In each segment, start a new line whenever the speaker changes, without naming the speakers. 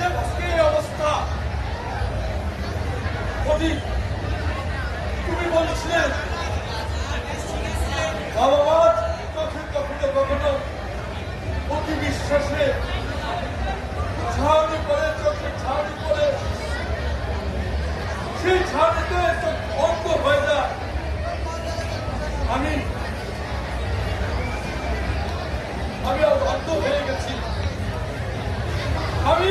এদের আজকে এই অবস্থা। তুমি বলছিলেন ভগবত কখন কখনো কখনো অতি বিশ্বাসে ছাউনি করে, চোখে ছাউনি করে, সেই ছাউনিতে অন্ধ হয়ে যায়। আমি আমি অন্ধ হয়ে গেছি। আমি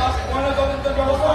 রাষ্ট্র ময়নাতদন্তের ব্যবস্থা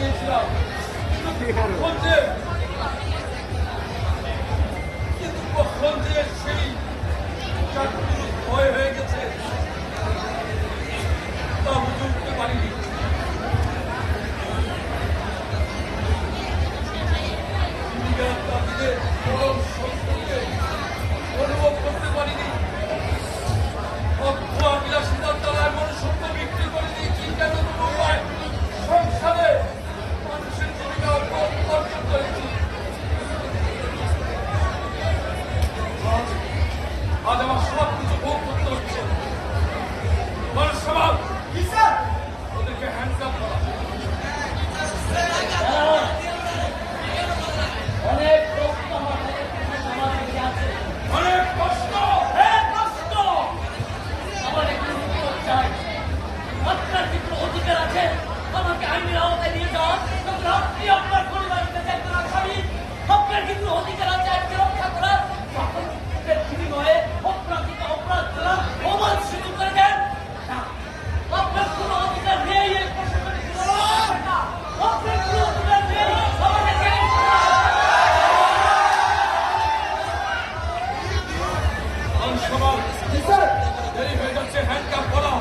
이해시라. 첫 번째. जी सर मेरी मैडम से हैंड का बोला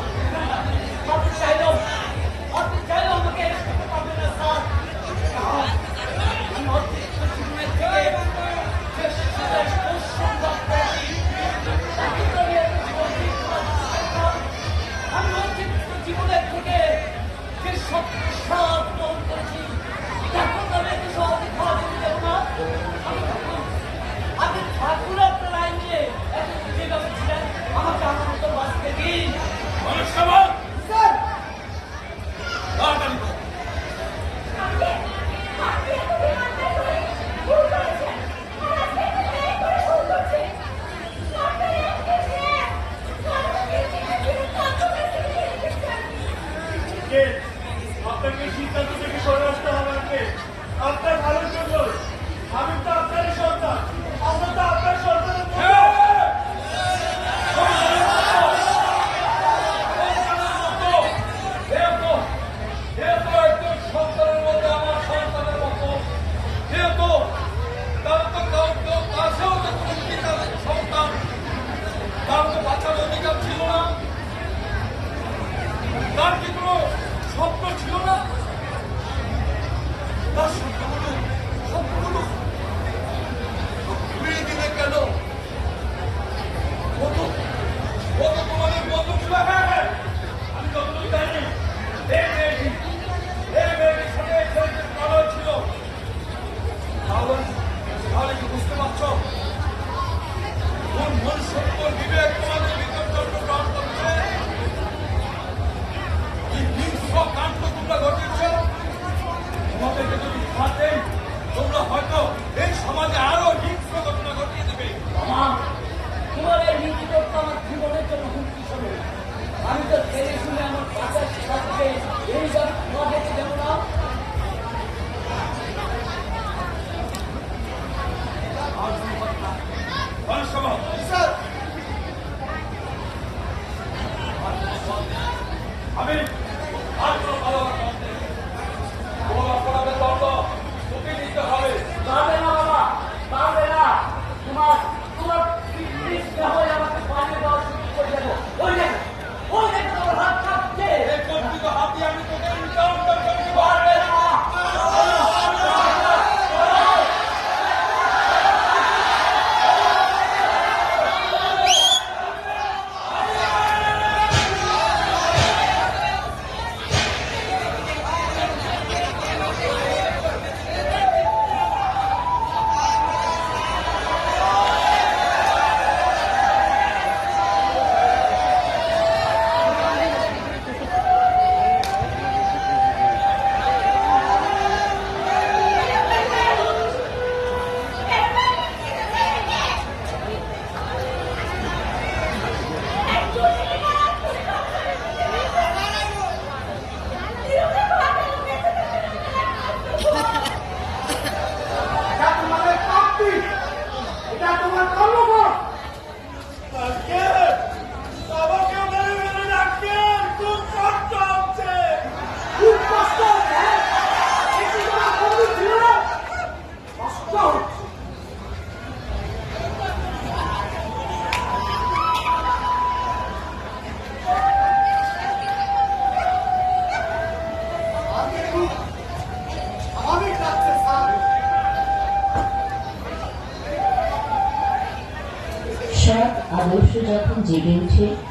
বাঁচার অধিকার ছিল না। তার কি কোনো স্বপ্ন ছিল না তার স্বপ্নগুলো স্বপ্নগুলো ঘুরিয়ে দিলে কেন আমি যতটুকু জানি এই মেয়েটি এই মেয়েটির ছিল তাহলে তাহলে কি বুঝতে
骑兵区。